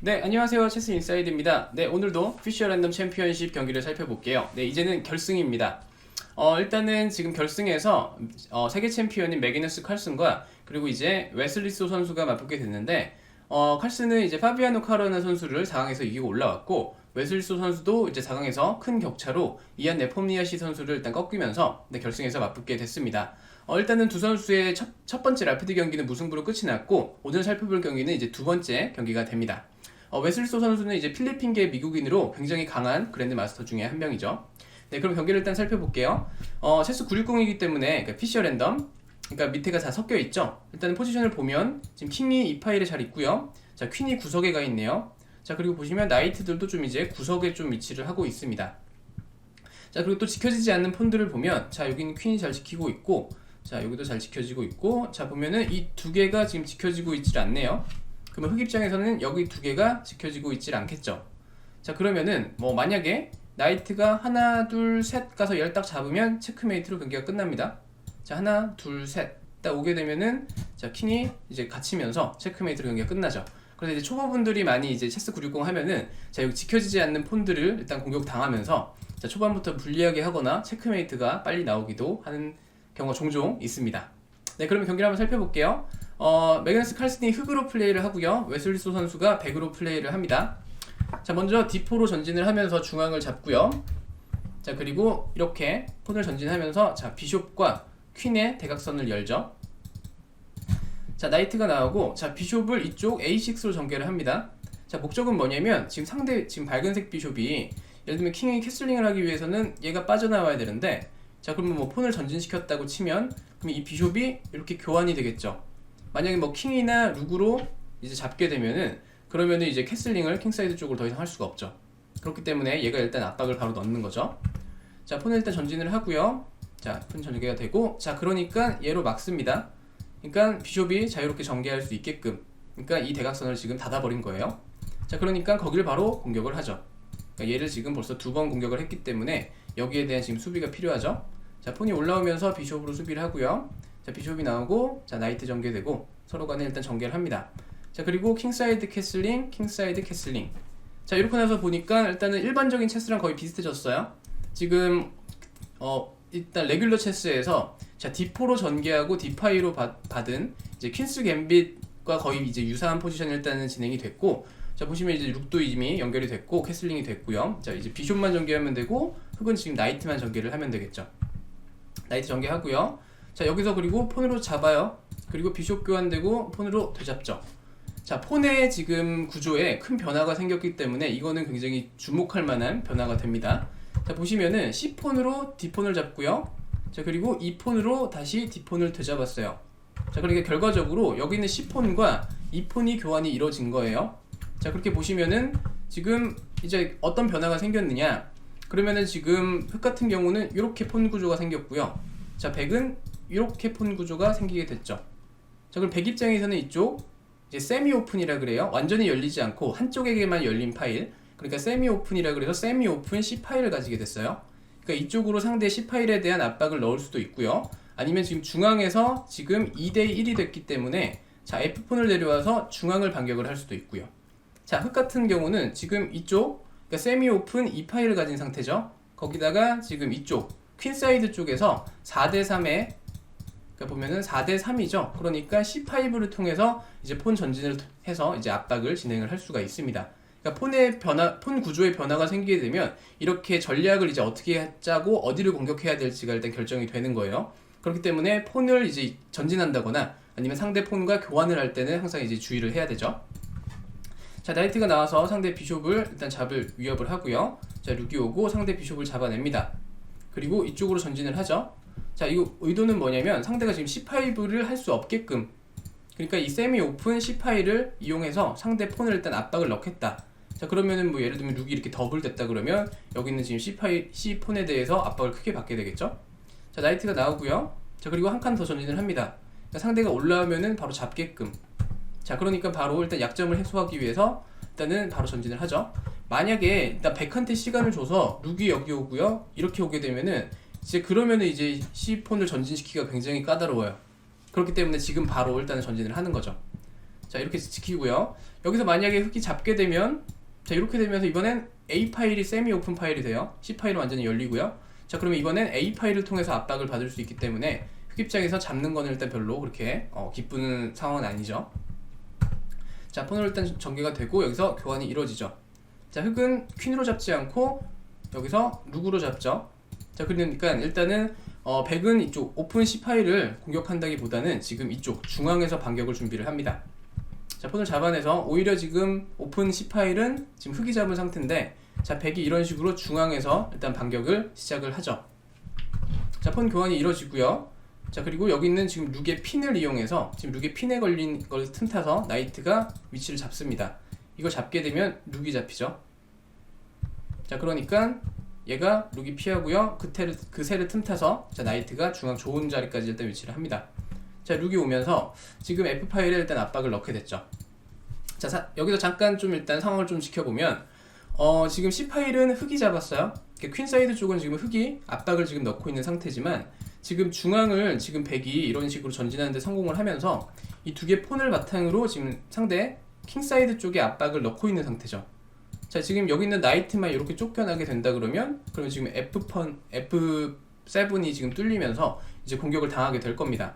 네, 안녕하세요. 체스 인사이드입니다. 네, 오늘도 피셔 랜덤 챔피언십 경기를 살펴볼게요. 네, 이제는 결승입니다. 어, 일단은 지금 결승에서 어, 세계 챔피언인 매기너스 칼슨과 그리고 이제 웨슬리소 선수가 맞붙게 됐는데 어, 칼슨은 이제 파비아노 카로나 선수를 4강에서 이기고 올라왔고 웨슬리소 선수도 이제 4강에서 큰 격차로 이안 네폼니아시 선수를 일단 꺾이면서 네, 결승에서 맞붙게 됐습니다. 어, 일단은 두 선수의 첫, 첫 번째 라피드 경기는 무승부로 끝이 났고 오늘 살펴볼 경기는 이제 두 번째 경기가 됩니다. 어, 웨슬소 선수는 이제 필리핀계 미국인으로 굉장히 강한 그랜드 마스터 중에 한 명이죠. 네, 그럼 경기를 일단 살펴볼게요. 어, 체스 960이기 때문에 그러니까 피셔 랜덤, 그러니까 밑에가 다 섞여 있죠. 일단 포지션을 보면 지금 킹이 이 파일에 잘 있고요. 자, 퀸이 구석에 가 있네요. 자, 그리고 보시면 나이트들도 좀 이제 구석에 좀 위치를 하고 있습니다. 자, 그리고 또 지켜지지 않는 폰들을 보면 자, 여기는 퀸이 잘 지키고 있고 자, 여기도 잘 지켜지고 있고 자, 보면은 이 두 개가 지금 지켜지고 있질 않네요. 그러면 흑 입장에서는 여기 두 개가 지켜지고 있질 않겠죠. 자, 그러면은 뭐 만약에 나이트가 하나, 둘, 셋 가서 열 딱 잡으면 체크메이트로 경기가 끝납니다. 자, 하나, 둘, 셋. 딱 오게 되면은 자, 킹이 이제 갇히면서 체크메이트로 경기가 끝나죠. 그래서 이제 초보분들이 많이 이제 체스 960 하면은 자, 여기 지켜지지 않는 폰들을 일단 공격 당하면서 자, 초반부터 불리하게 하거나 체크메이트가 빨리 나오기도 하는 경우가 종종 있습니다. 네, 그러면 경기를 한번 살펴볼게요. 어, 매그너스 칼슨이 흑으로 플레이를 하고요. 웨슬리소 선수가 백으로 플레이를 합니다. 자, 먼저 D4로 전진을 하면서 중앙을 잡고요. 자, 그리고 이렇게 폰을 전진하면서 자, 비숍과 퀸의 대각선을 열죠. 자, 나이트가 나오고 자, 비숍을 이쪽 A6로 전개를 합니다. 자, 목적은 뭐냐면 지금 상대 지금 밝은색 비숍이 예를 들면 킹이 캐슬링을 하기 위해서는 얘가 빠져나와야 되는데 자, 그러면 뭐 폰을 전진시켰다고 치면 그럼 이 비숍이 이렇게 교환이 되겠죠. 만약에 뭐 킹이나 룩으로 이제 잡게 되면은 그러면은 이제 캐슬링을 킹사이드 쪽으로 더 이상 할 수가 없죠. 그렇기 때문에 얘가 일단 압박을 바로 넣는 거죠. 자, 폰을 일단 전진을 하고요. 자, 폰 전개가 되고 자, 그러니까 얘로 막습니다. 그러니까 비숍이 자유롭게 전개할 수 있게끔 그러니까 이 대각선을 지금 닫아버린 거예요. 자, 그러니까 거기를 바로 공격을 하죠. 그러니까 얘를 지금 벌써 두 번 공격을 했기 때문에 여기에 대한 지금 수비가 필요하죠. 자, 폰이 올라오면서 비숍으로 수비를 하고요. 자, 비숍이 나오고 자, 나이트 전개되고 서로 간에 일단 전개를 합니다. 자, 그리고 킹사이드 캐슬링, 킹사이드 캐슬링. 자, 이렇게 나서 보니까 일단은 일반적인 체스랑 거의 비슷해졌어요. 지금 어 일단 레귤러 체스에서 자, D4로 전개하고 D5로 받은 이제 퀸스 갬빗과 거의 이제 유사한 포지션이 일단은 진행이 됐고 자, 보시면 이제 룩도 이미 연결이 됐고 캐슬링이 됐고요. 자, 이제 비숍만 전개하면 되고 흑은 지금 나이트만 전개를 하면 되겠죠. 나이트 전개하고요. 자, 여기서 그리고 폰으로 잡아요. 그리고 비숍 교환되고 폰으로 되잡죠. 자, 폰의 지금 구조에 큰 변화가 생겼기 때문에 이거는 굉장히 주목할 만한 변화가 됩니다. 자, 보시면은 C폰으로 D폰을 잡고요. 자, 그리고 이 폰으로 다시 D폰을 되잡았어요. 자, 그러니까 결과적으로 여기 있는 C폰과 이 폰이 교환이 이루어진 거예요. 자, 그렇게 보시면은 지금 이제 어떤 변화가 생겼느냐? 그러면은 지금 흑 같은 경우는 이렇게 폰 구조가 생겼고요. 자, 백은 이렇게 폰 구조가 생기게 됐죠. 자, 그럼 백 입장에서는 이쪽 이제 세미 오픈이라 그래요. 완전히 열리지 않고 한쪽에게만 열린 파일. 그러니까 세미 오픈이라 그래서 세미 오픈 C 파일을 가지게 됐어요. 그러니까 이쪽으로 상대 C 파일에 대한 압박을 넣을 수도 있고요. 아니면 지금 중앙에서 지금 2대 1이 됐기 때문에 자, F폰을 내려와서 중앙을 반격을 할 수도 있고요. 자, 흑 같은 경우는 지금 이쪽 그러니까 세미 오픈 이 파일을 가진 상태죠. 거기다가 지금 이쪽 퀸 사이드 쪽에서 4대 3에 그러니까 보면은 4대 3이죠. 그러니까 C5를 통해서 이제 폰 전진을 해서 이제 압박을 진행을 할 수가 있습니다. 그러니까 폰의 변화, 폰 구조의 변화가 생기게 되면 이렇게 전략을 이제 어떻게 짜고 어디를 공격해야 될지가 일단 결정이 되는 거예요. 그렇기 때문에 폰을 이제 전진한다거나 아니면 상대 폰과 교환을 할 때는 항상 이제 주의를 해야 되죠. 자, 나이트가 나와서 상대 비숍을 일단 잡을 위협을 하고요. 자, 룩이 오고 상대 비숍을 잡아냅니다. 그리고 이쪽으로 전진을 하죠. 자, 이거 의도는 뭐냐면 상대가 지금 C5를 할 수 없게끔 그러니까 이 세미 오픈 C5를 이용해서 상대 폰을 일단 압박을 넣겠다. 자, 그러면은 뭐 예를 들면 룩이 이렇게 더블 됐다 그러면 여기 있는 지금 C5 C 폰에 대해서 압박을 크게 받게 되겠죠. 자, 나이트가 나오고요. 자, 그리고 한 칸 더 전진을 합니다. 그러니까 상대가 올라오면은 바로 잡게끔. 자, 그러니까 바로 일단 약점을 해소하기 위해서 일단은 바로 전진을 하죠. 만약에 일단 백한테 시간을 줘서 룩이 여기 오고요. 이렇게 오게 되면은 이제 그러면은 이제 C 폰을 전진시키기가 굉장히 까다로워요. 그렇기 때문에 지금 바로 일단은 전진을 하는 거죠. 자 이렇게 지키고요. 여기서 만약에 흑이 잡게 되면 자 이렇게 되면서 이번엔 A 파일이 세미 오픈 파일이 돼요. C 파일은 완전히 열리고요. 자 그러면 이번엔 A 파일을 통해서 압박을 받을 수 있기 때문에 흑 입장에서 잡는 거는 일단 별로 그렇게 어, 기쁘는 상황은 아니죠. 자 폰으로 일단 전개가 되고 여기서 교환이 이루어지죠. 자 흑은 퀸으로 잡지 않고 여기서 룩으로 잡죠. 자 그러니까 일단은 어, 백은 이쪽 오픈 C 파일을 공격한다기보다는 지금 이쪽 중앙에서 반격을 준비를 합니다. 자 폰을 잡아내서 오히려 지금 오픈 C 파일은 지금 흑이 잡은 상태인데 자 백이 이런 식으로 중앙에서 일단 반격을 시작을 하죠. 자 폰 교환이 이루어지고요. 자 그리고 여기 있는 지금 룩의 핀을 이용해서 지금 룩의 핀에 걸린 걸 틈타서 나이트가 위치를 잡습니다. 이걸 잡게 되면 룩이 잡히죠. 자 그러니까 얘가 룩이 피하고요. 그, 테를, 그 새를 틈타서 자 나이트가 중앙 좋은 자리까지 일단 위치를 합니다. 자 룩이 오면서 지금 F 파일에 일단 압박을 넣게 됐죠. 자 사- 여기서 잠깐 좀 일단 상황을 좀 지켜보면 어 지금 C 파일은 흑이 잡았어요. 이렇게 퀸 사이드 쪽은 지금 흑이 압박을 지금 넣고 있는 상태지만 지금 중앙을 지금 백이 이런 식으로 전진하는데 성공을 하면서 이 두 개 폰을 바탕으로 지금 상대 킹 사이드 쪽에 압박을 넣고 있는 상태죠. 자 지금 여기 있는 나이트만 이렇게 쫓겨나게 된다 그러면 그러면 지금 F 펀 F7이 지금 뚫리면서 이제 공격을 당하게 될 겁니다.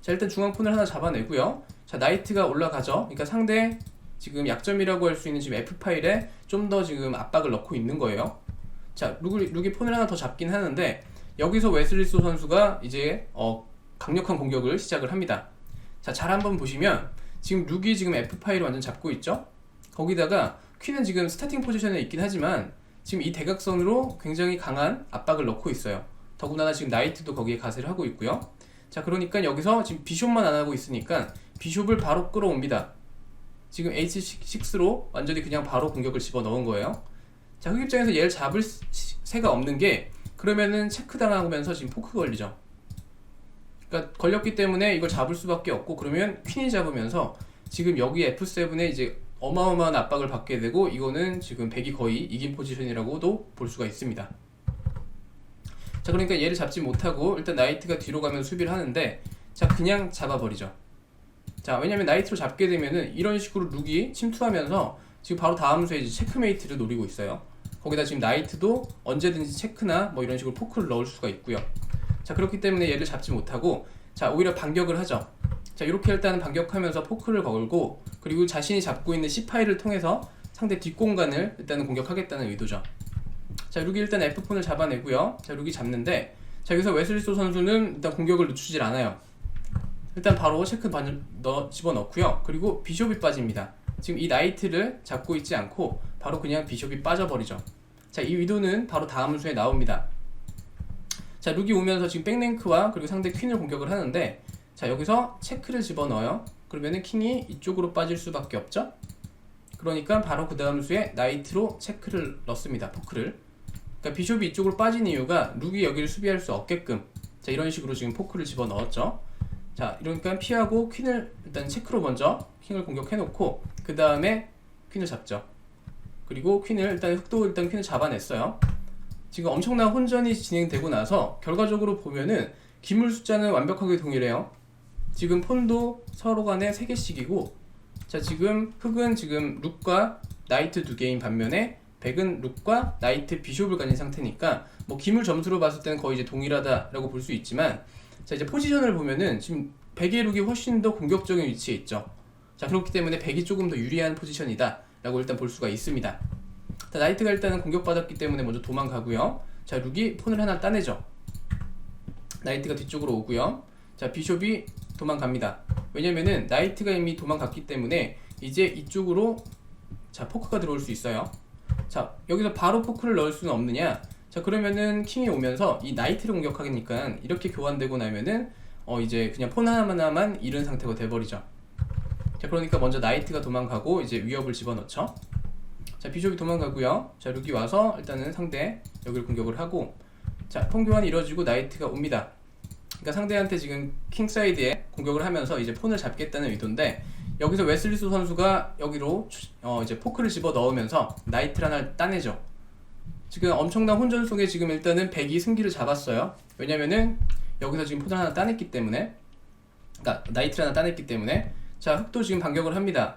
자 일단 중앙 폰을 하나 잡아내고요. 자 나이트가 올라가죠. 그러니까 상대 지금 약점이라고 할 수 있는 지금 F 파일에 좀 더 지금 압박을 넣고 있는 거예요. 자 룩이, 룩이 폰을 하나 더 잡긴 하는데 여기서 웨슬리소 선수가 이제 어, 강력한 공격을 시작을 합니다. 자 잘 한번 보시면 지금 룩이 지금 F 파일을 완전 잡고 있죠. 거기다가 퀸은 지금 스타팅 포지션에 있긴 하지만 지금 이 대각선으로 굉장히 강한 압박을 넣고 있어요. 더군다나 지금 나이트도 거기에 가세를 하고 있고요. 자 그러니까 여기서 지금 비숍만 안 하고 있으니까 비숍을 바로 끌어옵니다. 지금 H6로 완전히 그냥 바로 공격을 집어 넣은 거예요. 자 흑 입장에서 얘를 잡을 시- 새가 없는 게 그러면은 체크 당하면서 지금 포크 걸리죠. 그러니까 걸렸기 때문에 이걸 잡을 수밖에 없고 그러면 퀸이 잡으면서 지금 여기 F7에 이제 어마어마한 압박을 받게 되고 이거는 지금 백이 거의 이긴 포지션이라고도 볼 수가 있습니다. 자 그러니까 얘를 잡지 못하고 일단 나이트가 뒤로 가면서 수비를 하는데 자 그냥 잡아버리죠. 자 왜냐면 나이트로 잡게 되면은 이런 식으로 룩이 침투하면서 지금 바로 다음 수에 이제 체크메이트를 노리고 있어요. 거기다 지금 나이트도 언제든지 체크나 뭐 이런 식으로 포크를 넣을 수가 있고요. 자 그렇기 때문에 얘를 잡지 못하고 자 오히려 반격을 하죠. 자 이렇게 일단 반격하면서 포크를 걸고 그리고 자신이 잡고 있는 C 파일을 통해서 상대 뒷공간을 일단은 공격하겠다는 의도죠. 자 룩이 일단 F4을 잡아내고요. 자 룩이 잡는데 자 여기서 웨슬리소 선수는 일단 공격을 늦추질 않아요. 일단 바로 체크 반을 넣어 집어넣고요. 그리고 비숍이 빠집니다. 지금 이 나이트를 잡고 있지 않고 바로 그냥 비숍이 빠져버리죠. 자이 의도는 바로 다음 수에 나옵니다. 자 룩이 오면서 지금 백랭크와 그리고 상대 퀸을 공격을 하는데 자 여기서 체크를 집어넣어요. 그러면은 킹이 이쪽으로 빠질 수밖에 없죠. 그러니까 바로 그 다음 수에 나이트로 체크를 넣습니다. 포크를. 그러니까 비숍이 이쪽으로 빠진 이유가 룩이 여기를 수비할 수 없게끔 자 이런 식으로 지금 포크를 집어 넣었죠. 자 이러니까 피하고 퀸을 일단 체크로 먼저 킹을 공격해 놓고 그 다음에 퀸을 잡죠. 그리고 퀸을 일단 흑도 일단 퀸을 잡아냈어요. 지금 엄청난 혼전이 진행되고 나서 결과적으로 보면은 기물 숫자는 완벽하게 동일해요. 지금 폰도 서로 간에 3개씩이고 자 지금 흑은 지금 룩과 나이트 두 개인 반면에 백은 룩과 나이트 비숍을 가진 상태니까 뭐 기물 점수로 봤을 때는 거의 이제 동일하다라고 볼 수 있지만 자 이제 포지션을 보면은 지금 백의 룩이 훨씬 더 공격적인 위치에 있죠. 자 그렇기 때문에 백이 조금 더 유리한 포지션이다 라고 일단 볼 수가 있습니다. 자, 나이트가 일단은 공격받았기 때문에 먼저 도망가고요. 자 룩이 폰을 하나 따내죠. 나이트가 뒤쪽으로 오고요. 자 비숍이 도망갑니다. 왜냐면은 나이트가 이미 도망갔기 때문에 이제 이쪽으로 자 포크가 들어올 수 있어요. 자 여기서 바로 포크를 넣을 수는 없느냐? 자 그러면은 킹이 오면서 이 나이트를 공격하니까 이렇게 교환되고 나면은 어 이제 그냥 폰 하나만 잃은 상태가 돼버리죠. 자 그러니까 먼저 나이트가 도망가고 이제 위협을 집어넣죠. 자 비숍이 도망가고요. 자 룩이 와서 일단은 상대 여기를 공격을 하고 자 폰 교환이 이루어지고 나이트가 옵니다. 그러니까 상대한테 지금 킹 사이드에 공격을 하면서 이제 폰을 잡겠다는 의도인데 여기서 웨슬리스 선수가 여기로 추- 어 이제 포크를 집어 넣으면서 나이트를 하나 따내죠. 지금 엄청난 혼전 속에 지금 일단은 백이 승기를 잡았어요. 왜냐면은 여기서 지금 폰을 하나 따냈기 때문에 그러니까 나이트를 하나 따냈기 때문에 자, 흑도 지금 반격을 합니다.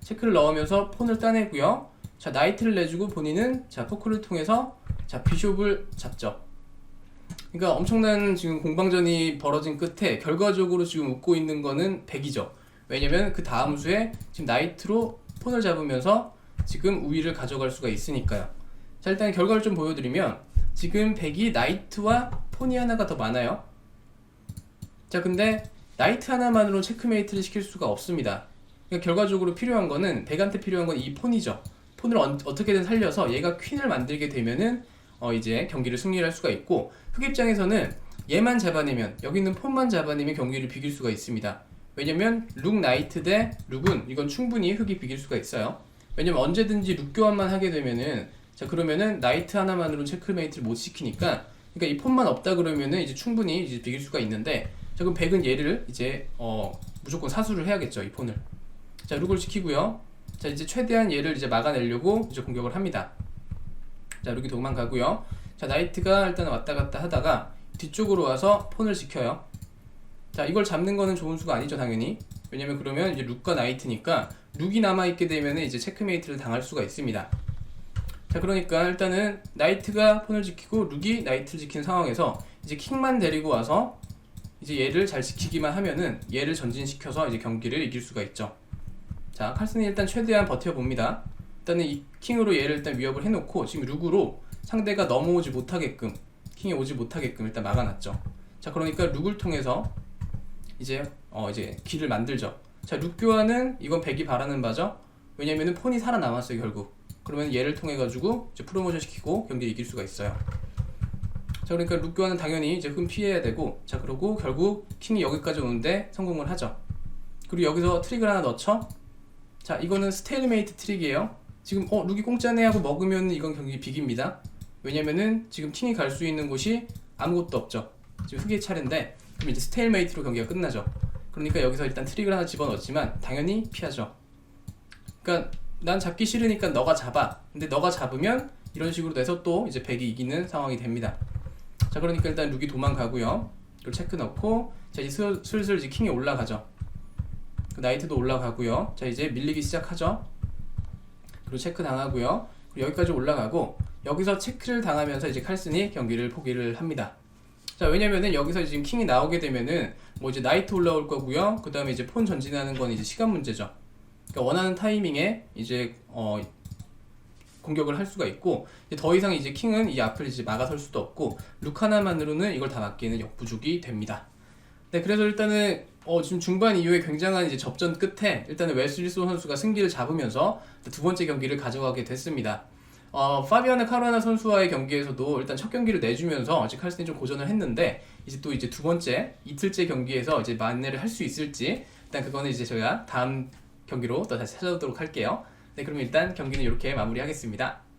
체크를 넣으면서 폰을 따내고요. 자, 나이트를 내주고 본인은 자, 포크를 통해서 자, 비숍을 잡죠. 그러니까 엄청난 지금 공방전이 벌어진 끝에 결과적으로 지금 웃고 있는 거는 100이죠. 왜냐면 그 다음 수에 지금 나이트로 폰을 잡으면서 지금 우위를 가져갈 수가 있으니까요. 자, 일단 결과를 좀 보여드리면 지금 100이 나이트와 폰이 하나가 더 많아요. 자, 근데 나이트 하나만으로 체크메이트를 시킬 수가 없습니다. 그러니까 결과적으로 필요한 거는 100한테 필요한 건 이 폰이죠. 폰을 언- 어떻게든 살려서 얘가 퀸을 만들게 되면은 어 이제 경기를 승리할 수가 있고 흑 입장에서는 얘만 잡아내면 여기 있는 폰만 잡아내면 경기를 비길 수가 있습니다. 왜냐면 룩 나이트 대 룩은 이건 충분히 흑이 비길 수가 있어요. 왜냐면 언제든지 룩 교환만 하게 되면은 자 그러면은 나이트 하나만으로 체크메이트를 못 시키니까 그러니까 이 폰만 없다 그러면은 이제 충분히 이제 비길 수가 있는데 자 그럼 백은 얘를 이제 어 무조건 사수를 해야겠죠 이 폰을 자 룩을 시키고요 자 이제 최대한 얘를 이제 막아내려고 이제 공격을 합니다 자 룩이 도망가고요 자 나이트가 일단 왔다 갔다 하다가 뒤쪽으로 와서 폰을 지켜요 자 이걸 잡는 거는 좋은 수가 아니죠 당연히 왜냐면 그러면 이제 룩과 나이트니까 룩이 남아있게 되면 이제 체크메이트를 당할 수가 있습니다 자 그러니까 일단은 나이트가 폰을 지키고 룩이 나이트를 지키는 상황에서 이제 킹만 데리고 와서 이제 얘를 잘 지키기만 하면은 얘를 전진시켜서 이제 경기를 이길 수가 있죠. 자 칼슨이 일단 최대한 버텨봅니다. 일단은 이 킹으로 얘를 일단 위협을 해놓고 지금 룩으로 상대가 넘어오지 못하게끔 킹이 오지 못하게끔 일단 막아놨죠. 자 그러니까 룩을 통해서 이제 어 이제 길을 만들죠. 자 룩 교환은 이건 백이 바라는 바죠. 왜냐면은 폰이 살아남았어요 결국. 그러면 얘를 통해 가지고 이제 프로모션 시키고 경기를 이길 수가 있어요. 자 그러니까 룩 교환은 당연히 이제 흠 피해야 되고 자 그러고 결국 킹이 여기까지 오는데 성공을 하죠. 그리고 여기서 트릭을 하나 넣죠. 자 이거는 스테일메이트 트릭이에요. 지금 어 룩이 공짜네 하고 먹으면 이건 경기 비깁니다. 왜냐면은 지금 킹이 갈 수 있는 곳이 아무것도 없죠. 지금 흑의 차례인데 그럼 이제 스테일메이트로 경기가 끝나죠. 그러니까 여기서 일단 트릭을 하나 집어넣지만 당연히 피하죠. 그러니까 난 잡기 싫으니까 너가 잡아. 근데 너가 잡으면 이런 식으로 돼서 또 이제 백이 이기는 상황이 됩니다. 자 그러니까 일단 룩이 도망가고요. 이걸 체크 넣고 자 이제 슬- 슬슬 이제 킹이 올라가죠. 그 나이트도 올라가고요. 자 이제 밀리기 시작하죠. 그리고 체크 당하고요. 그리고 여기까지 올라가고 여기서 체크를 당하면서 이제 칼슨이 경기를 포기를 합니다. 자 왜냐면은 여기서 지금 킹이 나오게 되면은 뭐 이제 나이트 올라올 거고요. 그 다음에 이제 폰 전진하는 건 이제 시간 문제죠. 그러니까 원하는 타이밍에 이제 어 공격을 할 수가 있고 더 이상 이제 킹은 이 앞을 이제 막아설 수도 없고 룩 하나만으로는 이걸 다 막기는 역부족이 됩니다. 네, 그래서 일단은 어, 지금 중반 이후에 굉장한 이제 접전 끝에 일단은 웨슬리소 선수가 승기를 잡으면서 두 번째 경기를 가져가게 됐습니다. 어, 파비아나 카루아나 선수와의 경기에서도 일단 첫 경기를 내주면서 이제 칼슨이 좀 고전을 했는데 이제 또 이제 두 번째 이틀째 경기에서 이제 만회를 할 수 있을지 일단 그거는 이제 저희가 다음 경기로 또 다시 찾아오도록 할게요. 네, 그럼 일단 경기는 이렇게 마무리하겠습니다.